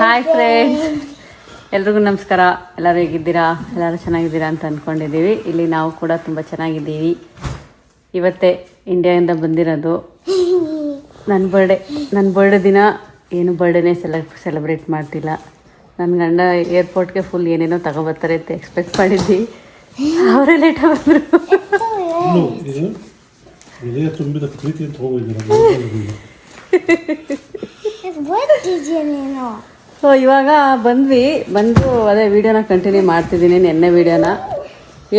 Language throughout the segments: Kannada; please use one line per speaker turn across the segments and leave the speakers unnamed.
ಹಾಯ್ ಫ್ರೆಂಡ್ಸ್ ಎಲ್ರಿಗೂ ನಮಸ್ಕಾರ. ಎಲ್ಲರೂ ಹೇಗಿದ್ದೀರಾ? ಎಲ್ಲರೂ ಚೆನ್ನಾಗಿದ್ದೀರಾ ಅಂತ ಅಂದ್ಕೊಂಡಿದ್ದೀವಿ ಇಲ್ಲಿ ನಾವು ಕೂಡ ತುಂಬ ಚೆನ್ನಾಗಿದ್ದೀವಿ. ಇವತ್ತೇ ಇಂಡಿಯಾದಿಂದ ಬಂದಿರೋದು ನನ್ನ ಬರ್ಡೇ ನನ್ನ ಬರ್ಡೇ ದಿನ ಏನು ಬರ್ಡೇನೇ ಸೆಲೆ ಸೆಲೆಬ್ರೇಟ್ ಮಾಡ್ತಿಲ್ಲ. ನನ್ನ ಗಂಡ ಏರ್ಪೋರ್ಟ್ಗೆ ಫುಲ್ ಏನೇನೋ ತಗೋಬರ್ತಾರೆ ಅಂತ ಎಕ್ಸ್ಪೆಕ್ಟ್ ಮಾಡಿದ್ವಿ ಅವರೇ ಲೇಟ್ ಬಂದರು.
ತುಂಬಿದ ಪ್ರೀತಿ ಅಂತ
ಸೊ ಇವಾಗ ಬಂದ್ವಿ. ಬಂದು ಅದೇ ವಿಡಿಯೋನ ಕಂಟಿನ್ಯೂ ಮಾಡ್ತಿದ್ದೀನಿ ನೆನ್ನೆ ವಿಡಿಯೋನ.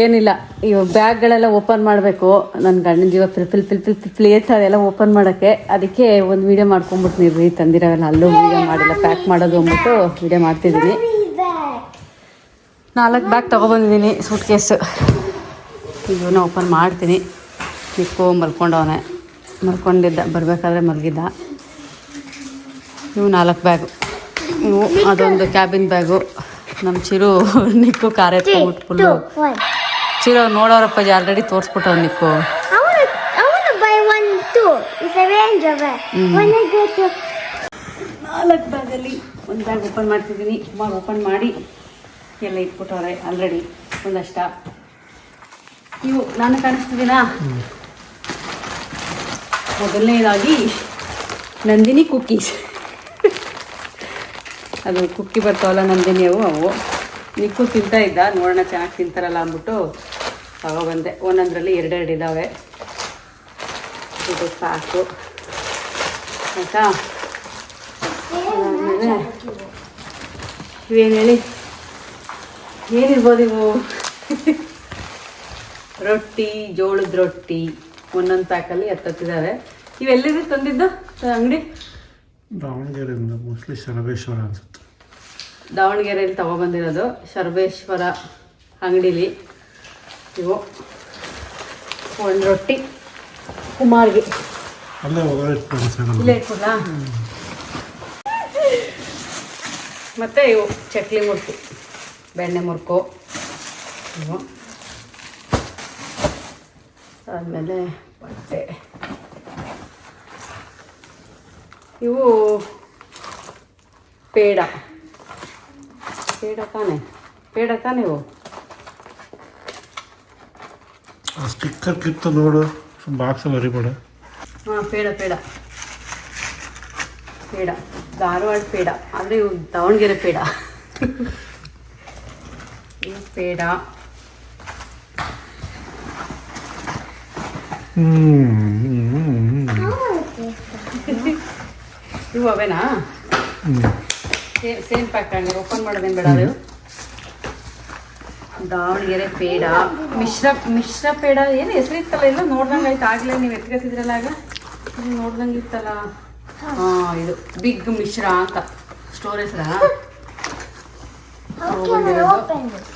ಏನಿಲ್ಲ ಇವಾಗ ಬ್ಯಾಗ್ಗಳೆಲ್ಲ ಓಪನ್ ಮಾಡಬೇಕು. ನನ್ನ ಗಂಡನ ಜೀವ fill fill fill fill fill ಅದೆಲ್ಲ ಓಪನ್ ಮಾಡೋಕ್ಕೆ. ಅದಕ್ಕೆ ಒಂದು ವಿಡಿಯೋ ಮಾಡ್ಕೊಂಬಿಡ್ತೀನಿ ರೀ ತಂದಿರೋವೆಲ್ಲ ಅಲ್ಲೂ ವಿಡಿಯೋ ಮಾಡಿಲ್ಲ ಪ್ಯಾಕ್ ಮಾಡೋದು ಅಂದ್ಬಿಟ್ಟು ವಿಡಿಯೋ ಮಾಡ್ತಿದ್ದೀನಿ. ನಾಲ್ಕು ಬ್ಯಾಗ್ ತೊಗೊಬಂದಿದ್ದೀನಿ ಸೂಟ್ ಕೇಸು ಇವನ್ನ ಓಪನ್ ಮಾಡ್ತೀನಿ. ಚಿಕ್ಕ ಮಲ್ಕೊಂಡವನೆ. ಮಲ್ಕೊಂಡಿದ್ದ ಬರಬೇಕಾದ್ರೆ ಮಲಗಿದ್ದ. ಇವು ನಾಲ್ಕು ಬ್ಯಾಗು ಇವು ಅದೊಂದು ಕ್ಯಾಬಿನ್ ಬ್ಯಾಗು ನಮ್ಮ ಚಿರು ನಿಕ್ಕು ಕಾರ್ ಎತ್ಕೊಂಡ್ಬಿಟ್ಟು ಫುಲ್ಲು ಚಿರು ನೋಡೋರಪ್ಪ ಆಲ್ರೆಡಿ ತೋರಿಸ್ಬಿಟ್ಟವ್ ನಿಕ್ಕು. ನಾಲ್ಕು ಬ್ಯಾಗಲ್ಲಿ ಒಂದು ಬ್ಯಾಗ್ ಓಪನ್ ಮಾಡ್ತಿದ್ದೀನಿ. ಸುಮಾರು ಓಪನ್ ಮಾಡಿ ಎಲ್ಲ ಇಟ್ಬಿಟ್ಟವ್ರೆ ಆಲ್ರೆಡಿ ಒಂದಷ್ಟ. ಇವು ನಾನು ಕಾಣಿಸ್ತಿದ್ದೀನಾ? ಮೊದಲನೇದಾಗಿ ನಂದಿನಿ ಕುಕ್ಕೀಸ್ ಅದು ಕುಕ್ಕಿ ಬರ್ತಾವಲ್ಲ ನಂದಿನಿ ಅವು ಅವು. ನಿಕ್ಕು ತಿಂತಾ ಇದ್ದ, ನೋಡೋಣ ಚೆನ್ನಾಗಿ ತಿಂತಾರಲ್ಲ ಅಂದ್ಬಿಟ್ಟು ತಗೊಬಂದೆ ಒಂದೊಂದರಲ್ಲಿ ಎರಡೆರಡು ಇದ್ದಾವೆ ಇದು ಸಾಕು. ಆಯಿತಾ? ಆಮೇಲೆ ಇವೇನು ಹೇಳಿ? ಏನಿರ್ಬೋದು ಇವು? ರೊಟ್ಟಿ, ಜೋಳದ ರೊಟ್ಟಿ, ಒಂದೊಂದು ಪ್ಯಾಕಲ್ಲಿ ಹತ್ತತ್ತಿದ್ದಾವೆ ಇವೆಲ್ಲಿದೆ ತಂದಿದ್ದು? ಅಂಗಡಿ?
ದಾವಣಗೆರೆಯಿಂದ ಮೋಸ್ಟ್ಲಿ ಶರಬೇಶ್ವರ ಅನ್ಸುತ್ತೆ.
ದಾವಣಗೆರೆಯಲ್ಲಿ ತಗೊಬಂದಿರೋದು ಶರ್ಬೇಶ್ವರ ಅಂಗಡಿಲಿ. ಇವು. ಒಂದು ರೊಟ್ಟಿ. ಕುಮಾರ್ಗೆ.
ಅಲ್ಲೇ ಹೋಗಲ್ಲ
ಇಲ್ಲೇ ಮತ್ತು ಇವು ಚಕ್ಲಿ ಮುರ್ಕು ಬೆಣ್ಣೆ ಮುರ್ಕು ಇವು. ಆದಮೇಲೆ ಬಟ್ಟೆ. ಇವು ಪೇಡ. ಪೇಡ ತಾನೆ? ಪೇಡ ತಾನೆ ಇವು?
ಸ್ಟಿಕ್ಕರ್ ಕಿತ್ತು ನೋಡು ಬಾಕ್ಸಲ್ಲಿ ಹರಿಬೇಡ
ಹಾಂ ಪೇಡ ಪೇಡ. ಪೇಡ. ಧಾರವಾಡ ಪೇಡ. ಅಂದರೆ ಇವು ದಾವಣಗೆರೆ ಪೇಡ. ಇವು ಪೇಡ.
ಹ್ಞೂ
ಇವು ಅವೇನಾ? ಸೇಮ್ ಸೇಮ್ ಪ್ಯಾಕ್ ಹಂಗೆ ಓಪನ್ ಮಾಡೋದೇನು ಬೇಡ ಅದು? ದಾವಣಗೆರೆ ಪೇಡ. ಮಿಶ್ರ ಮಿಶ್ರ ಪೇಡ ಏನು ಹೆಸರಿತ್ತಲ್ಲ ಇಲ್ಲ ನೋಡ್ದಂಗೆ ಆಯ್ತು. ಆಗಲೇ ನೀವು ಎತ್ಕೊತಿದ್ರಲ್ಲ ಆಗ? ಇದು ನೋಡ್ದಂಗೆ ಇತ್ತಲ್ಲ? ಹಾಂ ಇದು ಬಿಗ್ ಮಿಶ್ರ ಅಂತ. ಸ್ಟೋರ್ ಹೆಸರ?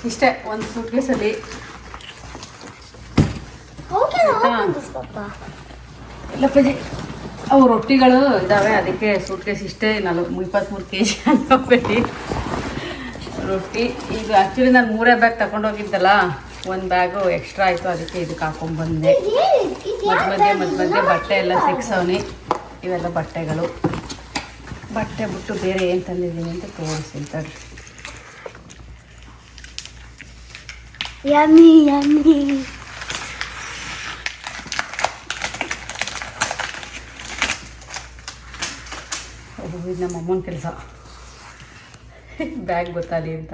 ಇಷ್ಟೇ ಒಂದು ಸೂಟ್ ಕೇಸಲ್ಲಿ
How
ಅವು ರೊಟ್ಟಿಗಳು ಇದ್ದಾವೆ ಅದಕ್ಕೆ ಸೂಟ್ ಕೇಸ್ ಇಷ್ಟೇ, ನಲ್ವ ಇಪ್ಪತ್ತ್ಮೂರು ಕೆ ಜಿ ಅನ್ಕೋಬೇಡಿ ರೊಟ್ಟಿ, ಇದು ಆ್ಯಕ್ಚುಲಿ ನಾನು ಮೂರೇ ಬ್ಯಾಗ್ ತಗೊಂಡೋಗಿದ್ದಲ್ಲ ಒಂದು ಬ್ಯಾಗು ಎಕ್ಸ್ಟ್ರಾ ಆಯಿತು, ಅದಕ್ಕೆ ಇದಕ್ಕೆ ಹಾಕೊಂಡ್ಬಂದೆ ಮಧ್ಯ ಮಧ್ಯೆ ಮಧ್ಯ ಮಧ್ಯೆ ಬಟ್ಟೆ ಎಲ್ಲ ಸಿಕ್ಸವನಿ, ಇವೆಲ್ಲ ಬಟ್ಟೆಗಳು. ಬಟ್ಟೆ ಬಿಟ್ಟು ಬೇರೆ ಏನು ತಂದಿದ್ದೀನಿ ಅಂತ ತೋರಿಸ್ತೀನಿ ತಡ್ರಿ.
ಯಾಮಿ yummy.
ಅದು ಇದು ನಮ್ಮ ಅಮ್ಮನ ಕೆಲಸ. ಬ್ಯಾಗ್ ಗೊತ್ತಾಗಲಿ ಅಂತ.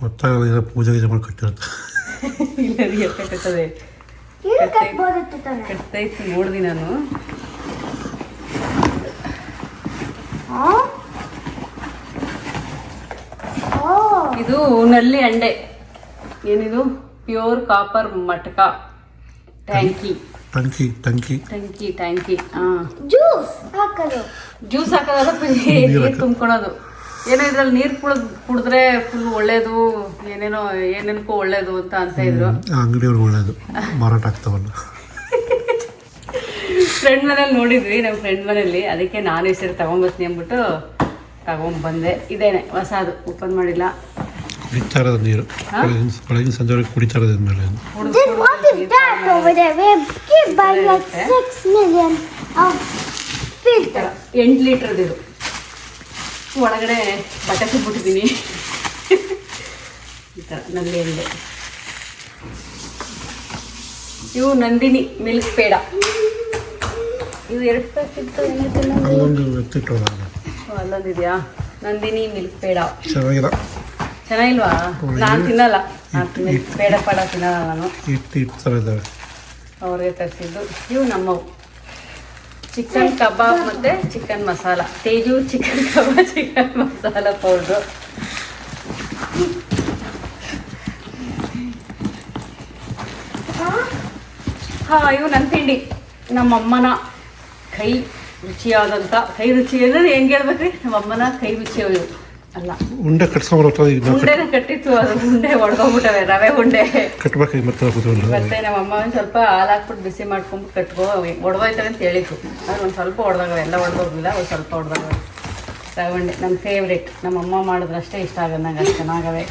ಗೊತ್ತಾಗಲ್ಲ ಏನೋ ಪೂಜೆ ಗೀಜೆ ಮಾಡಿ ಕಟ್ಟಿರುತ್ತೆ.
ಇಲ್ಲ ರೀ
cut both of
ನೋಡಿದೆ ನಾನು. ಇದು ನಲ್ಲಿ ಅಂಡೆ. ಏನಿದು? ಪ್ಯೂರ್ ಕಾಪರ್ ಮಟಕ. ಟ್ಯಾಂಕಿ
ಟಂಕಿ ಟಂಕಿ
ಟಂಕಿ ಟ್ಯಾಂಕಿ
ಜ್ಯೂಸ್ ಹಾಕೋದು.
ಜ್ಯೂಸ್ ಹಾಕೋದಲ್ಲ ನೀರು ತುಂಬ್ಕೊಳೋದು. ಏನೋ ಇದ್ರಲ್ಲಿ ನೀರು ಕುಡ್ ಕುಡಿದ್ರೆ ಫುಲ್ ಒಳ್ಳೇದು ಏನೇನೋ ಏನೇನಕ್ಕೂ ಒಳ್ಳೇದು ಅಂತ ಅಂತ ಇದ್ರು.
ಅಂಗಡಿಯವ್ರಿಗೆ ಒಳ್ಳೇದು. ಮಾರಾಟ ಆಗ್ತಾವಲ್ಲ.
ಫ್ರೆಂಡ್ ಮನೇಲಿ ನೋಡಿದ್ವಿ ನಮ್ಮ ಫ್ರೆಂಡ್ ಮನೇಲಿ. ಅದಕ್ಕೆ ನಾನು ಹೆಸರು ಸರಿ ತಗೊಂಬರ್ತೀನಿ ಅಂದ್ಬಿಟ್ಟು ತಗೊಂಬಂದೆ. ಇದೇನೆ ಹೊಸದು. ಓಪನ್ ಮಾಡಿಲ್ಲ.
ಕುಡಿತಾ ಇರೋದು ನೀರು ಬೆಳಗಿನ ಬೆಳಗಿನ ಸಂಜೆವರೆಗೆ ಕುಡಿತಾ ಇರೋದು ಮೇಲೆ
ಕುಡ್ದು
Then what is that over there? We're give by like
Okay.
six million of
ಈ ಎಂಟು ಲೀಟ್ರದ್ದು ಇದು ಒಳಗಡೆ ಬಟ್ಟೆ ತುಂಬಿಟ್ಟಿದ್ದೀನಿ ಈ ಥರ ನಲ್ಲಿ ಎಣ್ಣೆ ಇವು ನಂದಿನಿ ಮಿಲ್ಕ್ ಪೇಡ. ಇವು ಎರಡು ಪ್ಯಾಕೆಟ್
ಅಲ್ಲೊಂದು
ಅಲ್ಲೊಂದಿದೆಯಾ? ನಂದಿನಿ ಮಿಲ್ಕ್ ಪೇಡ.
ಚೆನ್ನಾಗಿಲ್ಲ
ಚೆನ್ನಾಗಿಲ್ವಾ? ನಾನು ತಿನ್ನಲ್ಲ. ನಾನು ಬೇಡ ಪೇಡ ತಿನ್ನಲ್ಲ ನಾನು. ಅವ್ರಿಗೆ ತರಿಸಿದ್ದು. ಇವು ನಮ್ಮವು ಚಿಕನ್ ಕಬಾಬ್ ಮತ್ತು chicken masala. Teju chicken kebab chicken masala powder. ಹಾಂ ಇವು ನನ್ನ ತಿಂಡಿ. ನಮ್ಮಮ್ಮನ ಕೈ ರುಚಿಯಾದಂಥ ಕೈ ರುಚಿ ಅಂದರೆ ಹೆಂಗೆ ಹೇಳ್ಬೇಕ್ರಿ? ನಮ್ಮಮ್ಮನ ಕೈ ರುಚಿಯವು ಇವು. ಅಲ್ಲ.
ಉಂಡೆ ನಾವು
ಉಂಡೆನ ಕಟ್ಟಿತ್ತು ಅದು ಉಂಡೆ ಒಡ್ಕೊಂಡ್ಬಿಟ್ಟವೆ ರವೆ ಉಂಡೆ.
ಕಟ್ಬೇಕು ಮತ್ತೆ
ಮತ್ತೆ ನಮ್ಮ ಅಮ್ಮ ಒಂದು ಸ್ವಲ್ಪ ಹಾಲು ಹಾಕ್ಬಿಟ್ಟು ಬಿಸಿ ಮಾಡ್ಕೊಂಡು ಕಟ್ಕೋ ಒಡ್ದೋಯ್ತಾರೆ ಅಂತ ಹೇಳಿದ್ರು. ಅದು ಒಂದು ಸ್ವಲ್ಪ ಒಡ್ದಾಗ ಎಲ್ಲ ಹೊಡೆದೋಗಿಲ್ಲ ಒಂದು ಸ್ವಲ್ಪ ಹೊಡೆದಾಗ ಉಂಡೆ ನಮ್ಮ ಫೇವ್ರೇಟ್ ನಮ್ಮ ಅಮ್ಮ ಮಾಡಿದ್ರೆ ಅಷ್ಟೇ ಇಷ್ಟ ಆಗೋದು ನಂಗೆ ಅಷ್ಟು ಚೆನ್ನಾಗವೆ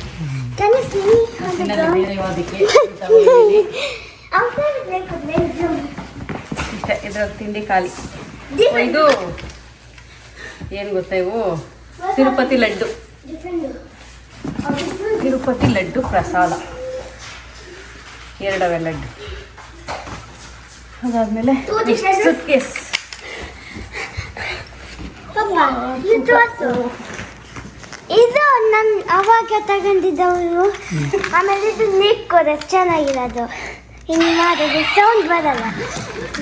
ಅದಕ್ಕೆ. ಇಷ್ಟೇ ಇದ್ರಲ್ಲಿ ತಿಂಡಿ ಖಾಲಿ. ಇದು ಏನು ಗೊತ್ತಾ ಇವು? ತಿರುಪತಿ ಲಡ್ಡು. ತಿರುಪತಿ ಲಡ್ಡು ಪ್ರಸಾದ. ಎರಡವೆ ಲಡ್ಡು. ಅದಾದ್ಮೇಲೆ ಸುಟ್ ಕೇಸ್
ಇದು ನನ್ ಅವಾಗ ತಗೊಂಡಿದ್ದವರು ಆಮೇಲೆ ಇದು ನಿಕ್ಕೋದೆ ಚೆನ್ನಾಗಿರೋದು. ಹಿಂಗೆ ಮಾಡೋದು ಸೌಂಡ್ ಬರಲ್ಲ.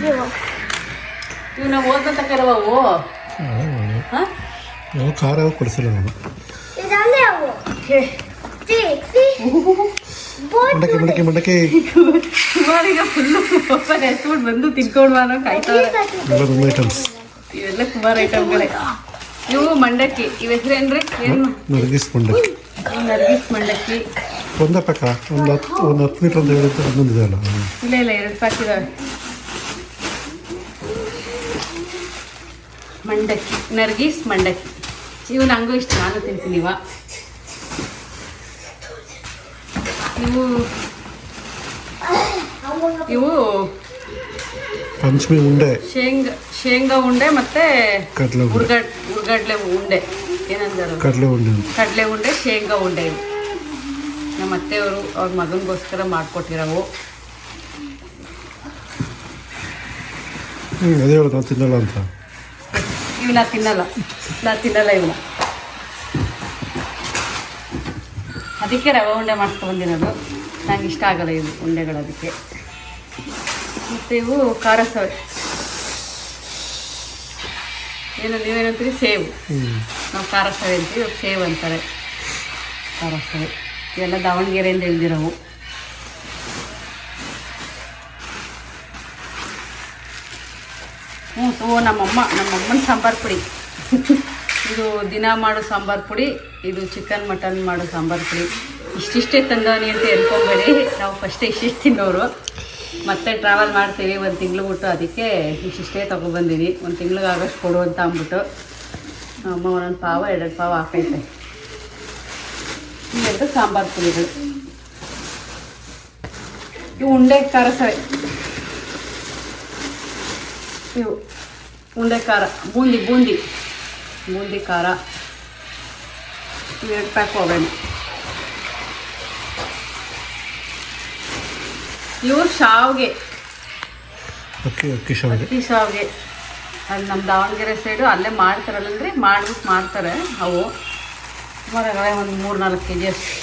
ಇವು.
ಇವು ನಾವು ಓದ್ಕೊಂತ ಕರವು ಹಾಂ?
ನಾವು ಖಾರ ಕೊಡಿಸಲ್ಲ ಕೊಡಿಸಿಲ್ಲ ನಾನು. ಮಂಡಕ್ಕೆ ಮಂಡಕ್ಕೆ ಮಂಡಕ್ಕೆ.
ಫುಲ್ಲು ಓಪನ್ ಎತ್ಕೊಂಡು ಬಂದು ತಿನ್ಕೊಂಡು ಅನ್ನೋ ಕಾಯ್ತಾವ್ರೆ
ಎಲ್ಲ ತುಂಬ ಐಟಮ್ಸ್
ಇವೆಲ್ಲ ಕುಮಾರ್ ಐಟಮ್ಗಳೇ ಇವು ಮಂಡಕ್ಕಿ. ಇವ ಹೆಸರೇನ್ರಿ? ಏನು?
ನರ್ಗಿಸ್ ಮಂಡಕ್ಕಿ.
ನರ್ಗಿಸ್ ಮಂಡಕ್ಕಿ.
ಒಂದ ಪಕ್ಕ ಒಂದು ಹತ್ತು ಒಂದು ಹತ್ತು ಲೀಟ್ರ್ ಅಂತ ಹೇಳಿದ್ರೆ ಹನ್ನೊಂದು ಇದೆಯಲ್ಲ? ಹ್ಮ್.
ಇಲ್ಲ ಇಲ್ಲ ಎರಡು ಪ್ಯಾಕ್ ಇದಾವೆ. ಮಂಡಕ್ಕಿ. ನರ್ಗಿಸ್ ಮಂಡಕ್ಕಿ. ಇವು ನನಗೂ ಇಷ್ಟ ನಾನು ತಿಂತೀನಿ ಇವ. ಇವು ಇವು
ಪಂಚಮಿ ಉಂಡೆ.
ಶೇಂಗಾ ಶೇಂಗಾ ಉಂಡೆ ಮತ್ತೆ
ಕಡಲೆ
ಉರ್ಗಡ್ ಉರ್ಗಡ್ಲೆ ಉಂಡೆ. ಏನಂದರು?
ಕಡಲೆ ಉಂಡೆ.
ಕಡಲೆ ಉಂಡೆ ಶೇಂಗಾ ಉಂಡೆ ಇವು. ನಮ್ಮ ಅತ್ತೆಯವರು ಅವ್ರ ಮಗನಿಗೋಸ್ಕರ ಮಾಡಿಕೊಟ್ಟಿರೋವು.
ಅದೇ ಹೇಳೋದು ತಿನ್ನಲ್ಲ ಅಂತ.
ಇವು ನಾ ತಿನ್ನಲ್ಲ. ನಾ ತಿನ್ನಲ್ಲ ಇವನ್ನ ಅದಕ್ಕೆ ರವೆ ಉಂಡೆ ಮಾಡ್ಕೊಂಡು ಬಂದಿರೋದು. ನಂಗೆ ಇಷ್ಟ ಆಗಲ್ಲ ಇವು ಉಂಡೆಗಳು ಅದಕ್ಕೆ. ಮತ್ತು ಇವು ಖಾರ ಸವೆ ಏನು ನೀವೇನಂತೀರಿ ಸೇವು ನಾವು ಖಾರ ಸವೆ ಅಂತೀವಿ ಸೇವ್ ಅಂತಾರೆ. ಖಾರ ಸವೆ ಇವೆಲ್ಲ ದಾವಣಗೆರೆಯಿಂದ ಇಳ್ದಿರೋವು ಓ, ನಮ್ಮಮ್ಮ, ನಮ್ಮಮ್ಮನ ಸಾಂಬಾರು ಪುಡಿ. ಇದು ದಿನ ಮಾಡೋ ಸಾಂಬಾರು ಪುಡಿ, ಇದು ಚಿಕನ್ ಮಟನ್ ಮಾಡೋ ಸಾಂಬಾರು ಪುಡಿ. ಇಷ್ಟಿಷ್ಟೇ ತಂದವನಿ ಅಂತ ಹೇಳ್ಕೊಬೇಡಿ ನಾವು ಫಸ್ಟೇ ಇಷ್ಟಿಷ್ಟು ತಿನ್ನೋರು. ಮತ್ತೆ ಟ್ರಾವೆಲ್ ಮಾಡ್ತೀವಿ, ಒಂದು ತಿಂಗಳು ಬಿಟ್ಟು ಅದಕ್ಕೆ ಇಷ್ಟಿಷ್ಟೇ ತೊಗೊಬಂದೀನಿ ಒಂದು ತಿಂಗ್ಳಿಗೆ ಆಗೋಷ್ಟು ಕೊಡು ಅಂತ ಅಂದ್ಬಿಟ್ಟು. ಅಮ್ಮ ಒಂದೊಂದು ಪಾವ ಎರಡು ಪಾವ ಹಾಕೈತೆ. ಇವೆರಡು ಸಾಂಬಾರು ಪುಡಿಗಳು. ಇವು ಉಂಡೆ ಖಾರ ಸವೆ ಇವು. ಉಂಡೆ ಖಾರ ಬೂಂದಿ ಬೂಂದಿ. ಬೂಂದಿ ಖಾರ. ಎರಡು ಪ್ಯಾಕ್ ಹೋಗೋಣ. ಇವು ಶಾವ್ಗೆ.
ಅಕ್ಕಿ ಶಾವಿಗೆ.
ಅಲ್ಲಿ ನಮ್ಮ ದಾವಣಗೆರೆ ಸೈಡು ಅಲ್ಲೇ ಮಾಡ್ತಾರಲ್ಲಂದ್ರೆ ಮಾಡ್ಬಿಟ್ಟು ಮಾಡ್ತಾರೆ ಅವು. ಸುಮಾರಾಗವೆ ಒಂದು ಮೂರು ನಾಲ್ಕು ಕೆ ಜಿ ಅಷ್ಟು.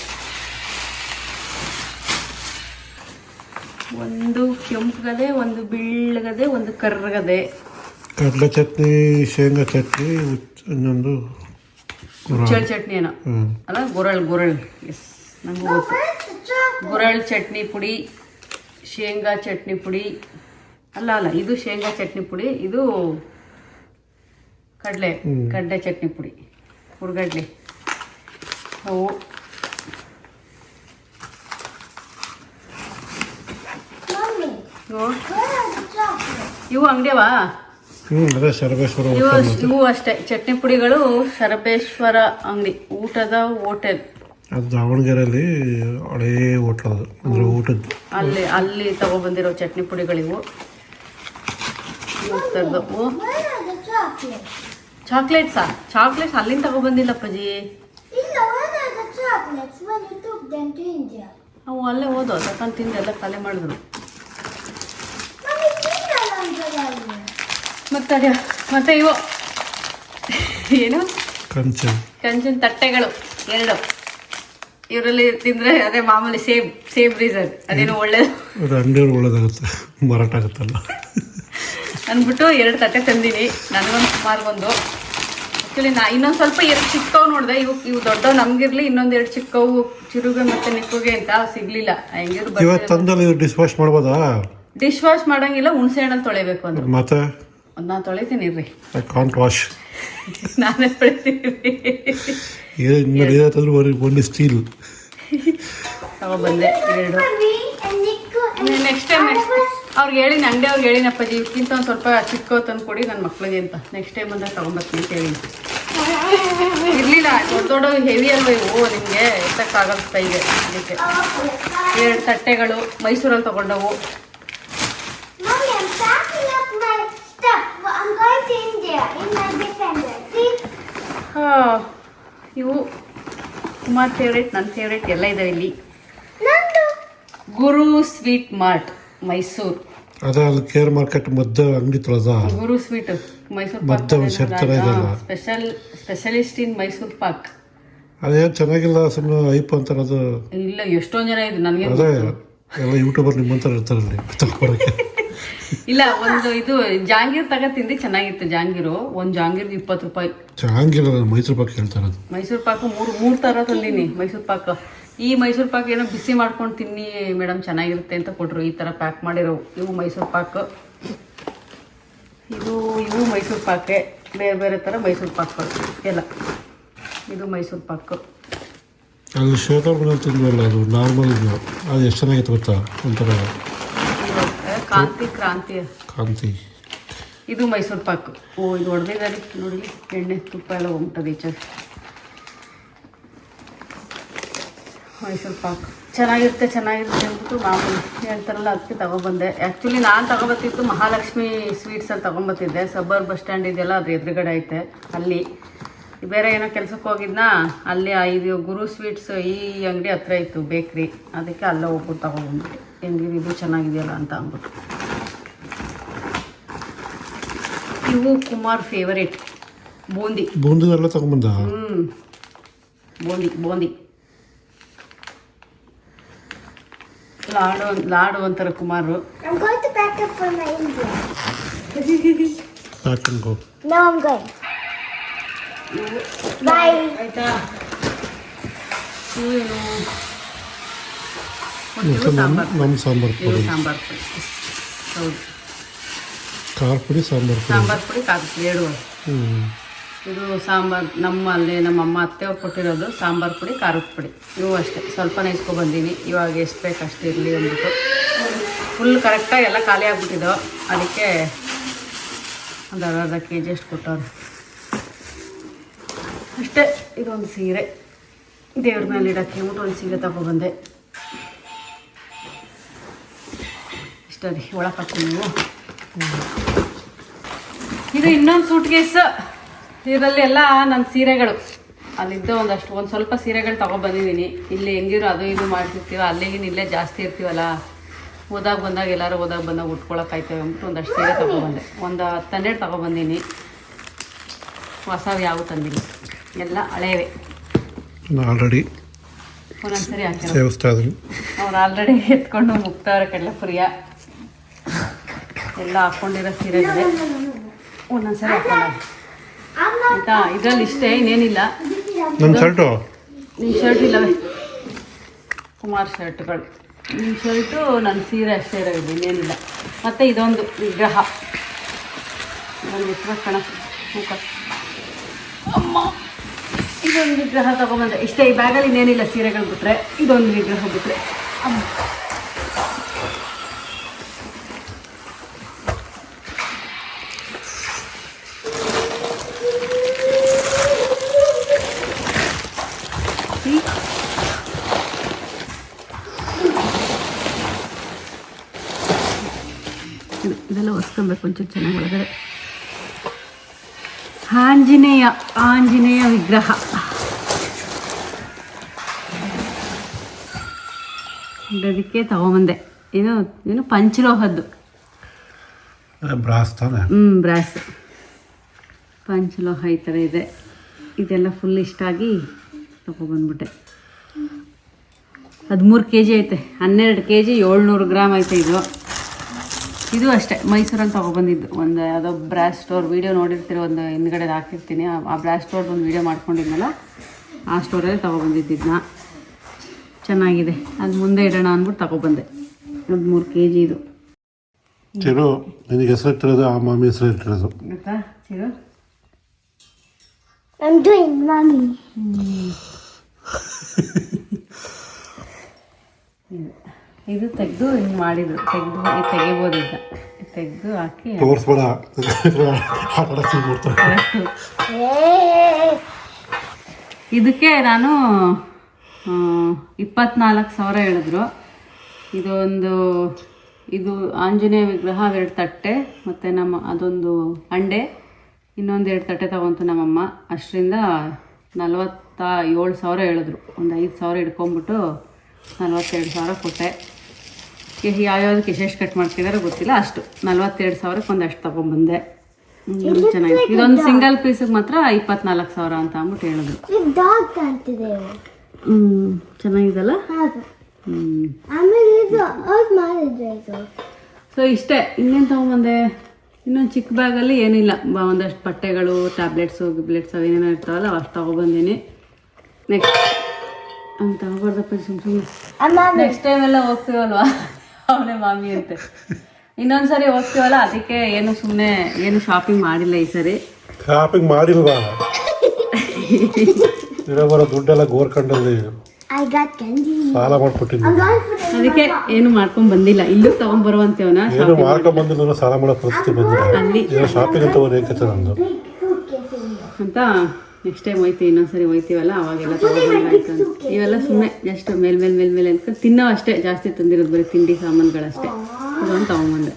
ಒಂದು ಕೆಂಪುಗದೆ ಒಂದು ಬಿಳ್ಳಗದೆ ಒಂದು ಕರ್ರಗದೆ
ಕಡಲೆ ಚಟ್ನಿ ಶೇಂಗಾ ಚಟ್ನಿ ಇನ್ನೊಂದು
ಹುಚ್ಚಳ ಚಟ್ನಿ ಏನೋ. ಅಲ್ಲ ಗುರಳ್ ಗುರಳ್. ಎಸ್ ನಂಗೂ ಗೊತ್ತು. ಗುರಳ್ ಚಟ್ನಿ ಪುಡಿ ಶೇಂಗಾ ಚಟ್ನಿ ಪುಡಿ. ಅಲ್ಲ ಅಲ್ಲ ಇದು ಶೇಂಗಾ ಚಟ್ನಿ ಪುಡಿ ಇದು ಕಡಲೆ. ಕಡಲೆ ಚಟ್ನಿ ಪುಡಿ ಹುರ್ಗಡ್ಲೆ. ಅವು ಇವು ಅಂಗಡಿಯವಾ? ಇವು ಅಷ್ಟೇ. ಚಟ್ನಿ ಪುಡಿಗಳು ಶರಬೇಶ್ವರ ಅಂಗಡಿ. ಊಟದ ಹೋಟೆಲ್.
ಅದು ದಾವಣಗೆರೆಯಲ್ಲಿ ಹಳೇ ಹೋಟ್ಲ್ ಅದು. ಅಂದರೆ ಊಟದ್ದು.
ಅಲ್ಲಿ ಅಲ್ಲಿ ತಗೊಬಂದಿರೋ ಚಟ್ನಿ ಪುಡಿಗಳಿವು. ಚಾಕ್ಲೇಟ್ಸಾ? ಚಾಕ್ಲೇಟ್ಸ್ ಅಲ್ಲಿಂದ ತಗೊಬಂದಿಲ್ಲ ಅಪ್ಪಾಜಿ. ಅವು ಅಲ್ಲೇ ಹೋದವು. ತಗೊಂಡು ತಿಂದು ಎಲ್ಲ ಖಾಲಿ ಮಾಡಿದ್ರು. ಮತ್ತೆ ಅದೇ ಮತ್ತೆ ಇವು. ಏನು?
ಕಂಚನ್
ಕಂಚಿನ ತಟ್ಟೆಗಳು ಎರಡು. ಇವರಲ್ಲಿ ತಿಂದ್ರೆ ಅದೇ ಮಾಮೂಲಿ ಸೇಮ್ ಸೇಮ್ ರೀಸನ್. ಅದೇನೋ ಒಳ್ಳೇದು.
ಅಂಗಡಿಯವ್ರು ಒಳ್ಳೇದಾಗುತ್ತೆ. ಮಾರಾಟ ಆಗುತ್ತಲ್ಲ.
ಅಂದ್ಬಿಟ್ಟು ಎರಡು ತಟ್ಟೆ ತಂದೀನಿ. ನನಗೊಂದು ಸುಮಾರಿಗೊಂದು. ಆ್ಯಕ್ಚುಲಿ ನಾ ಇನ್ನೊಂದು ಸ್ವಲ್ಪ ಎರಡು ಚಿಕ್ಕವು ನೋಡಿದೆ. ಇವು ಇವು ದೊಡ್ಡವು ನಮಗಿರ್ಲಿ ಇನ್ನೊಂದು ಎರಡು ಚಿಕ್ಕವು ಚಿರುಗೆ ಮತ್ತು ನಿಕ್ಕುಗೆ ಅಂತ ಸಿಗ್ಲಿಲ್ಲ. ಹೆಂಗಿದ್ರು
ಡಿಶ್ ವಾಶ್ ಮಾಡ್ಬೋದಾ?
ಡಿಶ್ ವಾಶ್ ಮಾಡಂಗಿಲ್ಲ ಹುಣಸೆ ಹಣ್ಣಲ್ಲಿ ತೊಳಿಬೇಕು ಅಂದ್ರೆ.
ಮತ್ತೆ?
ನಾನು ತೊಳಿತೀನಿ ರೀ
ಐ ಕಾಂಟ್ ವಾಶ್
ನಾನೇ ತೊಳಿತೀನಿ
ಏನಾಯ್ತಂದ್ರೆ ಒಂದು ಸ್ಟೀಲ್
ಬಂದೆ ಎರಡು. ನೆಕ್ಸ್ಟ್ ಟೈಮ್ ನೆಕ್ಸ್ಟ್ ಅವ್ರಿಗೆ ಹೇಳಿನಿ ಅಂಗಡಿ ಅವ್ರಿಗೆ ಹೇಳಿನಪ್ಪ ಇವಕ್ಕಿಂತ ಒಂದು ಸ್ವಲ್ಪ ಚಿಕ್ಕೋ ತಂದು ಕೊಡಿ ನನ್ನ ಮಕ್ಕಳಿಗೆ ಅಂತ. ನೆಕ್ಸ್ಟ್ ಟೈಮ್ ಬಂದಾಗ ತೊಗೊಂಬರ್ತೀನಿ ಅಂತ ಹೇಳಿ. ಇರಲಿಲ್ಲ ದೊಡ್ಡ ದೊಡ್ಡ ಹೆವಿ ಅಲ್ವ ಇವು ನಿಮಗೆ ಎತ್ತಕ್ಕಾಗಲ್ಲ ಕೈಗೆ. ಅದಕ್ಕೆ. ಎರಡು ತಟ್ಟೆಗಳು ಮೈಸೂರಲ್ಲಿ ತಗೊಂಡವು. ಹಾ, ಇವು ಕುಮಾರ್ ಫೇವ್ರೇಟ್ ನನ್ನ ಫೇವ್ರೇಟ್ ಎಲ್ಲ ಇದೆ ಇಲ್ಲಿ.
ನಂದು.
Guru sweet mart Mysore.
ಅದ ಅಲ್ಲಿ ಕೇರ್ ಮಾರ್ಕೆಟ್ ಮದ್ದ ಅಂಗಡಿ ತೊಳೆದ
ಗುರು ಸ್ವೀಟ್ ಮೈಸೂರು
ಇದೆಯಲ್ಲ.
Pak special specialist in Mysore pak.
ಅದೇನು ಚೆನ್ನಾಗಿಲ್ಲ ಸುಮ್ಮನೆ ಐಪ್ ಅಂತಾರೆ ಅದು.
ಇಲ್ಲ ಎಷ್ಟೊಂದು ಜನ ಇದೆ ನನಗೆ
ಅದೇ ಎಲ್ಲ ಯೂಟ್ಯೂಬರ್ ನಿಮ್ಮಂತರ ಇರ್ತಾರಲ್ಲಿ ತಗೊಳಕ್ಕೆ
ಇಲ್ಲ ಒಂದು ಇದು ಜಾಂಗೀರ್ ತಗ ತಿಂದು ಚೆನ್ನಾಗಿತ್ತು ಜಾಂಗೀರು. ಒಂದು ಜಾಂಗೀರ್ಗೆ ಇಪ್ಪತ್ತು ರೂಪಾಯಿ.
ಚೆನ್ನಾಗಿಲ್ಲ ಮೈಸೂರು ಪಾಕ್ ಹೇಳ್ತಾರೆ ಅದು
ಮೈಸೂರು ಪಾಕು ಮೂರು ಮೂರು ಥರ ತಂದೀನಿ ಮೈಸೂರು ಪಾಕ್. ಈ ಮೈಸೂರು ಪಾಕ್ ಏನೋ ಬಿಸಿ ಮಾಡ್ಕೊಂಡು ತಿನ್ನಿ ಮೇಡಮ್ ಚೆನ್ನಾಗಿರುತ್ತೆ ಅಂತ ಕೊಟ್ರು. ಈ ಥರ ಪ್ಯಾಕ್ ಮಾಡಿರೋ ಇವು ಮೈಸೂರು ಪಾಕ್. ಇದು ಇವು ಮೈಸೂರು ಪಾಕೆ. ಬೇರೆ ಬೇರೆ ಥರ ಮೈಸೂರು ಪಾಕ್. ಎಲ್ಲ. ಇದು ಮೈಸೂರು ಪಾಕ್.
ಅಲ್ಲಿ ಬಂದ ತಿಂದ್ವಲ್ಲ ಅದು ನಾರ್ಮಲ್ ಇದು. ಅದು ಎಷ್ಟು ಚೆನ್ನಾಗಿತ್ತು ಗೊತ್ತಾ? ಒಂಥರ
ಕಾಂತಿ ಕ್ರಾಂತಿ.
ಕಾಂತಿ.
ಇದು ಮೈಸೂರು ಪಾಕ್. ಓ ಇದು ಹೊಡೆದಿದ್ದಾರೆ ನೋಡಿ ಎಣ್ಣೆ ತುಪ್ಪ ಎಲ್ಲ ಹೋಗ್ಬಿಟ್ಟದೆ ಈಚೆ ಮೈಸೂರು ಪಾಕ್. ಚೆನ್ನಾಗಿರುತ್ತೆ ಚೆನ್ನಾಗಿರುತ್ತೆ ಅಂದ್ಬಿಟ್ಟು ಮಾಮೂಲಿ ಹೇಳ್ತಾರಲ್ಲ ಅದಕ್ಕೆ ತೊಗೊಬಂದೆ. ಆ್ಯಕ್ಚುಲಿ ನಾನು ತೊಗೊಬತ್ತಿತ್ತು ಮಹಾಲಕ್ಷ್ಮಿ ಸ್ವೀಟ್ಸಲ್ಲಿ ತಗೊಂಬತ್ತಿದ್ದೆ. ಸಬ್ಬರ್ ಬಸ್ ಸ್ಟ್ಯಾಂಡ್ ಇದೆಯಲ್ಲ ಅದ್ರ ಎದುರುಗಡೆ ಐತೆ ಅಲ್ಲಿ. ಬೇರೆ ಏನೋ ಕೆಲ್ಸಕ್ಕೆ ಹೋಗಿದ್ನಾ ಅಲ್ಲಿ ಇದು ಗುರು ಸ್ವೀಟ್ಸ್ ಈ ಅಂಗಡಿ ಹತ್ರ ಇತ್ತು ಬೇಕ್ರಿ ಅದಕ್ಕೆ ಅಲ್ಲೇ ಹೋಗ್ಬಿಟ್ಟು ತಗೊಬಂದ್ಬಿಟ್ಟು ಹೆಂಗಿದೆ ಇದು ಚೆನ್ನಾಗಿದೆಯಲ್ಲ ಅಂತ ಅಂದ್ಬಿಟ್ಟು. ಇವು ಕುಮಾರ್ ಫೇವರೇಟ್ ಬೂಂದಿ.
ಬೂಂದಿ ಎಲ್ಲ ತಗೊಂಬಂದ
ಹ್ಞೂ ಬೂಂದಿ ಬೂಂದಿ. ಲಾಡು ಲಾಡು ಅಂತಾರ Kumar
I'm going to pack up for my India.
Packing
Now I'm going. Bye.
ಆಯ್ತಾ? ಇವೇನು
ಮತ್ತು ನಮ್ಮ ನಮ್ಮ ಸಾಂಬಾರು ಪುಡಿ.
ಸಾಂಬಾರು ಪುಡಿ. ಹೌದು.
ಖಾರ ಪುಡಿ ಸಾಂಬಾರು ಪುಡಿ.
ಸಾಂಬಾರು ಪುಡಿ ಕಾದು ಪುಡಿ ಎರಡು.
ಹ್ಞೂ
ಇದು ಸಾಂಬಾರು ನಮ್ಮಲ್ಲಿ ನಮ್ಮ ಅಮ್ಮ ಅತ್ತೆಯವ್ರು ಕೊಟ್ಟಿರೋದು ಸಾಂಬಾರು ಪುಡಿ ಖಾರದ ಪುಡಿ. ಇವು ಅಷ್ಟೇ. ಸ್ವಲ್ಪ ಬಂದೀನಿ ಇವಾಗ ಎಷ್ಟು ಬೇಕು ಅಷ್ಟು ಇರಲಿ ಅಂದ್ಬಿಟ್ಟು. ಫುಲ್ ಕರೆಕ್ಟಾಗಿ ಎಲ್ಲ ಖಾಲಿ ಆಗ್ಬಿಟ್ಟಿದ್ದೋ. ಅದಕ್ಕೆ ಒಂದು ಅರ್ಧ ಅರ್ಧ ಕೆ ಜಿ ಅಷ್ಟು ಕೊಟ್ಟವ್ರು. ಅಷ್ಟೇ. ಇದೊಂದು ಸೀರೆ. ದೇವ್ರ ಮೇಲೆ ಇಡೋಕ್ಕೆ ಊಟ ಒಂದು ಸೀರೆ ತಗೊಬಂದೆ. ಇಷ್ಟ ರೀ ಒಳಗೆ ಇದು ಇನ್ನೊಂದು ಸೂಟ್ ಕೇಸ್. ಇದರಲ್ಲಿ ಎಲ್ಲ ನನ್ನ ಸೀರೆಗಳು. ಅಲ್ಲಿದ್ದ ಒಂದಷ್ಟು ಒಂದು ಸ್ವಲ್ಪ ಸೀರೆಗಳು ತೊಗೊಬಂದಿದ್ದೀನಿ ಇಲ್ಲಿ ಹೆಂಗಿರೋ ಅದು ಇದು ಮಾಡ್ತಿರ್ತೀವ ಅಲ್ಲಿಗಿನ ಇಲ್ಲೇ ಜಾಸ್ತಿ ಇರ್ತೀವಲ್ಲ. ಹೋದಾಗ ಬಂದಾಗ ಎಲ್ಲರೂ ಹೋದಾಗ ಬಂದಾಗ ಉಟ್ಕೊಳಕ್ಕಾಯ್ತೇವೆ ಅಂದ್ಬಿಟ್ಟು ಒಂದಷ್ಟು ಸೀರೆ ತೊಗೊಬಂದೆ. ಒಂದು ಹತ್ತು ಹನ್ನೆರಡು ತಗೊಬಂದೀನಿ. ಹೊಸವು ಯಾವ ತಂದಿಲ್ಲ. ಎಲ್ಲ ಹಳೇವೆ.
ಆಲ್ರೆಡಿ
ಒಂದೊಂದು ಸರಿ ಹಾಕಿರೋ
ಸೇವಿಸ್ತಾ ಇದ್ದೀನಿ.
ಅವ್ರು ಆಲ್ರೆಡಿ ಎತ್ಕೊಂಡು ಮುಗ್ತಾವ್ರೆ ಕಡಲೆ ಪ್ರಿಯ. ಎಲ್ಲ ಹಾಕ್ಕೊಂಡಿರೋ ಸೀರೆಗಳೇ ಒಂದೊಂದ್ಸರಿ. ಆಯ್ತಾ? ಇದರಲ್ಲಿ ಇಷ್ಟೇ ಇನ್ನೇನಿಲ್ಲ.
ನನ್ನ ಶರ್ಟು?
ನಿಮ್ಮ ಶರ್ಟ್ ಇಲ್ಲವೇ? ಕುಮಾರ್ ಶರ್ಟ್ಗಳು. ನಿಮ್ಮ ಶರ್ಟು ನನ್ನ ಸೀರೆ ಅಷ್ಟೇ ಇರೋದು ಇನ್ನೇನಿಲ್ಲ. ಮತ್ತು ಇದೊಂದು ವಿಗ್ರಹ. ಇದೊಂದು ವಿಗ್ರಹ ಕಣ. ಅಮ್ಮ! ಇದೊಂದು ವಿಗ್ರಹ ತಗೊಂಬಂದೆ. ಇಷ್ಟೇ ಈ ಬ್ಯಾಗಲ್ಲಿ ಇನ್ನೇನಿಲ್ಲ ಸೀರೆಗಳು ಬಿಟ್ಟರೆ ಇದೊಂದು ವಿಗ್ರಹ ಬಿಟ್ಟರೆ ಅಮ್ಮ! ಒಂಚೂರು ಚೆನ್ನಾಗಿ ಒಳಗಡೆ ಆಂಜನೇಯ ಆಂಜನೇಯ ವಿಗ್ರಹ. ಅದಕ್ಕೆ ತಗೊಂಬಂದೆ. ಏನು ಏನು ಪಂಚಲೋಹದ್ದು.
ಬ್ರಾಸ್
ಹ್ಞೂ ಬ್ರಾಸ್. ಪಂಚಲೋಹ ಈ ಥರ ಇದೆ. ಇದೆಲ್ಲ ಫುಲ್ ಇಷ್ಟ ಆಗಿ ತಗೊಬಂದ್ಬಿಟ್ಟೆ. ಹದಿಮೂರು ಕೆ ಜಿ ಐತೆ. ಹನ್ನೆರಡು ಕೆ ಜಿ ಏಳ್ನೂರು ಗ್ರಾಮ್ ಐತೆ ಇದು. ಇದು ಅಷ್ಟೇ. ಮೈಸೂರಲ್ಲಿ ತೊಗೊಬಂದಿದ್ದು. ಒಂದು ಯಾವುದೋ ಬ್ರಾಸ್ ಸ್ಟೋರ್ ವೀಡಿಯೋ ನೋಡಿರ್ತೀರ ಒಂದು ಹಿಂದ್ಗಡೆ ಹಾಕಿರ್ತೀನಿ. ಆ- ಬ್ರ್ಯಾಸ್ ಬ್ರಾಸ್ ಸ್ಟೋರ್ ಒಂದು ವೀಡಿಯೋ ಮಾಡ್ಕೊಂಡಿದ್ನಲ್ಲ ಆ ಸ್ಟೋರಲ್ಲಿ ತೊಗೊಬಂದಿದ್ದನ್ನ ಚೆನ್ನಾಗಿದೆ. ಅದು ಮುಂದೆ ಇಡೋಣ ಅಂದ್ಬಿಟ್ಟು ತೊಗೊಬಂದೆ. ಒಂದು ಮೂರು ಕೆ ಜಿ ಇದು.
ಚಿರು ನಿನಗೆ ಹೆಸರು ಇಟ್ಟಿರೋದು ಆ ಮಾಮಿ ಹೆಸರು ಇಟ್ಟಿರೋದು.
ಗೊತ್ತಾ ಚಿರು?
I'm doing mommy.
ಇದು ಇದು ತೆಗೆದು ಹಿಂಗೆ ಮಾಡಿದ್ರು. ತೆಗೆದು ತೆಗಿಬೋದು ಈಗ ತೆಗೆದು ಹಾಕಿ
ತೋರಿಸ್ಬೇಡ.
ಇದಕ್ಕೆ ನಾನು ಇಪ್ಪತ್ನಾಲ್ಕು ಸಾವಿರ ಹೇಳಿದ್ರು. ಇದೊಂದು ಇದು ಆಂಜನೇಯ ವಿಗ್ರಹ ಎರಡು ತಟ್ಟೆ ಮತ್ತು ನಮ್ಮ ಅದೊಂದು ಅಂಡೆ ಇನ್ನೊಂದು ಎರಡು ತಟ್ಟೆ ತಗೊಂತು ನಮ್ಮಮ್ಮ. ಅಷ್ಟರಿಂದ ನಲ್ವತ್ತ ಏಳು ಸಾವಿರ ಹೇಳಿದ್ರು. ಒಂದು ಐದು ಸಾವಿರ ಇಟ್ಕೊಂಬಿಟ್ಟು ನಲ್ವತ್ತೆರಡು ಸಾವಿರ ಕೊಟ್ಟೆ. ಯಾವ್ಯಾವ್ದಕ್ಕೆ ಎಷ್ಟೆಷ್ಟು ಕಟ್ ಮಾಡ್ತಿದಾರೋ ಗೊತ್ತಿಲ್ಲ. ಅಷ್ಟು. ನಲ್ವತ್ತೆರಡು ಸಾವಿರಕ್ಕೆ ಒಂದಷ್ಟು ತಗೊಂಡ್ಬಂದೆ. ತೊಗೊಂಬಂದೆ ಚೆನ್ನಾಗಿದೆ ಇದೊಂದು ಸಿಂಗಲ್ ಪೀಸಿಗೆ ಮಾತ್ರ ಇಪ್ಪತ್ನಾಲ್ಕು ಸಾವಿರ ಅಂತ ಅಂದ್ಬಿಟ್ಟು ಹೇಳಿದ್ರು ಹ್ಞೂ ಚೆನ್ನಾಗಿದಲ್ಲ ಸೊ ಇಷ್ಟೇ. ಇನ್ನೇನು ತಗೊಂಡ್ಬಂದೆ? ಇನ್ನೊಂದು ಚಿಕ್ಕ ಬ್ಯಾಗಲ್ಲಿ ಏನಿಲ್ಲ. ಒಂದಷ್ಟು ಬಟ್ಟೆಗಳು ಟ್ಯಾಬ್ಲೆಟ್ಸು ಗಿಬ್ಲೆಟ್ಸ್ ಅವೇನೇನೋ ಇರ್ತಾವಲ್ಲ ಅಷ್ಟು ತೊಗೊಬಂದೀನಿ ನೆಕ್ಸ್ಟ್ ಅಂತ ಹೋಗ್ಬಾರ್ದಪ್ಪ ಸುಮ್ ಸುಮ್ಮನೆ ನೆಕ್ಸ್ಟ್ ಟೈಮ್ ಎಲ್ಲ ಹೋಗ್ತೀವಲ್ವಾ? ಅವನೇ ಮಾಮಿ ಅಂತೆ. ಇನ್ನೊಂದ್ಸರಿ ಹೋಗ್ತೀವಲ್ಲ ಅದಕ್ಕೆ ಏನು ಸುಮ್ಮನೆ ಏನು ಶಾಪಿಂಗ್ ಮಾಡಿಲ್ಲ ಈ ಸರಿ.
ಶಾಪಿಂಗ್ ಮಾಡಿಲ್ವಾ? ಇರೋ ಬರೋ ದುಡ್ಡೆಲ್ಲ ಗೋರ್ಕಂಡಲ್ಲಿ. ಸಾಲ
the
ಅದಕ್ಕೆ ಏನು ಮಾಡ್ಕೊಂಡ್ ಬಂದಿಲ್ಲ. ಇಲ್ಲೂ ತಗೊಂಡ್ಬರುವಂತೇವನ
ಏನು ಮಾಡ್ಕೊಂಡ್ ಬಂದಿಲ್ಲ ಸಾಲ ಮಾಡೋ ಪರಿಸ್ಥಿತಿ ಬಂದಿಲ್ಲ ಶಾಪಿಂಗ್ ಅಂತ ಏಕತೆ ನಂದು.
ಅಂತ ನೆಕ್ಸ್ಟ್ ಟೈಮ್ ಹೋಯ್ತೀವಿ ಇನ್ನೊಂದ್ಸರಿ ಹೋಯ್ತೀವಲ್ಲ ಅವಾಗೆಲ್ಲ ಅಂತ. ಇವೆಲ್ಲ ಸುಮ್ಮನೆ ಜಸ್ಟ್ ಮೇಲ್ ಮೇಲ್ ಮೇಲ್ ಮೇಲೆ ಅನ್ಕೊಂಡು ತಿನ್ನೋ ಅಷ್ಟೇ ಜಾಸ್ತಿ ತಂದಿರೋದು ಬರೀ ತಿಂಡಿ ಸಾಮಾನುಗಳಷ್ಟೇ. ಇದೊಂದು ತಗೊಂಬಂದೆ.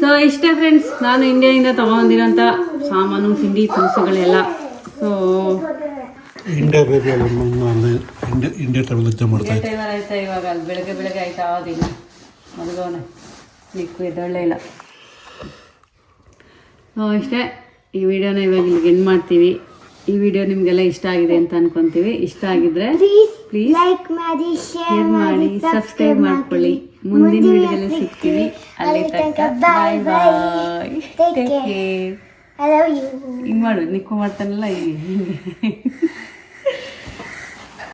ಸೊ ಇಷ್ಟೇ ಫ್ರೆಂಡ್ಸ್ ನಾನು ಇಂಡಿಯಾದಿಂದ ತಗೊಂಡಿರೋಂಥ ಸಾಮಾನು ತಿಂಡಿ ತಿನಿಸುಗಳೆಲ್ಲ. So
India baby India India ಟೈಮಲ್ಲಿ ನಿದ್ದೆ ಮಾಡ್ತಾ
ಆಯ್ತಾ ಇವಾಗ? ಅಲ್ಲಿ ಬೆಳಗ್ಗೆ ಬೆಳಗ್ಗೆ ಆಯ್ತಾ ಆವಾಗಿಲ್ಲ ಮಲಗೋಣ. ನಿಕ್ಕು ಎದ್ದೊಳ್ಳೆ ಇಲ್ಲ. ಸೊ ಇಷ್ಟೇ. ಈ ವಿಡಿಯೋನ ಇವಾಗ ಇಲ್ಲಿಗೆ ಎಂಡ್ ಮಾಡ್ತೀವಿ. ಈ ವಿಡಿಯೋ ನಿಮಗೆಲ್ಲ ಇಷ್ಟ ಆಗಿದೆ ಅಂತ ಅನ್ಕೊಂತೀವಿ. ಇಷ್ಟ ಆಗಿದ್ರೆ ಪ್ಲೀಸ್
ಲೈಕ್ ಮಾಡಿ
ಶೇರ್ ಮಾಡಿ ಸಬ್ಸ್ಕ್ರೈಬ್ ಮಾಡ್ಕೊಳ್ಳಿ. ಮುಂದಿನ ವಿಡಿಯೋದಲ್ಲಿ ಸಿಗ್ತೀವಿ. ಅಲ್ಲಿ ತನಕ ಬಾಯ್ ಬಾಯ್ ಟೇಕ್ ಕೇರ್. ಹಿಂಗೆ ಮಾಡು ನಿಕ್ಕು ಮಾಡ್ತಾನಲ್ಲ ಹಿಂಗೆ.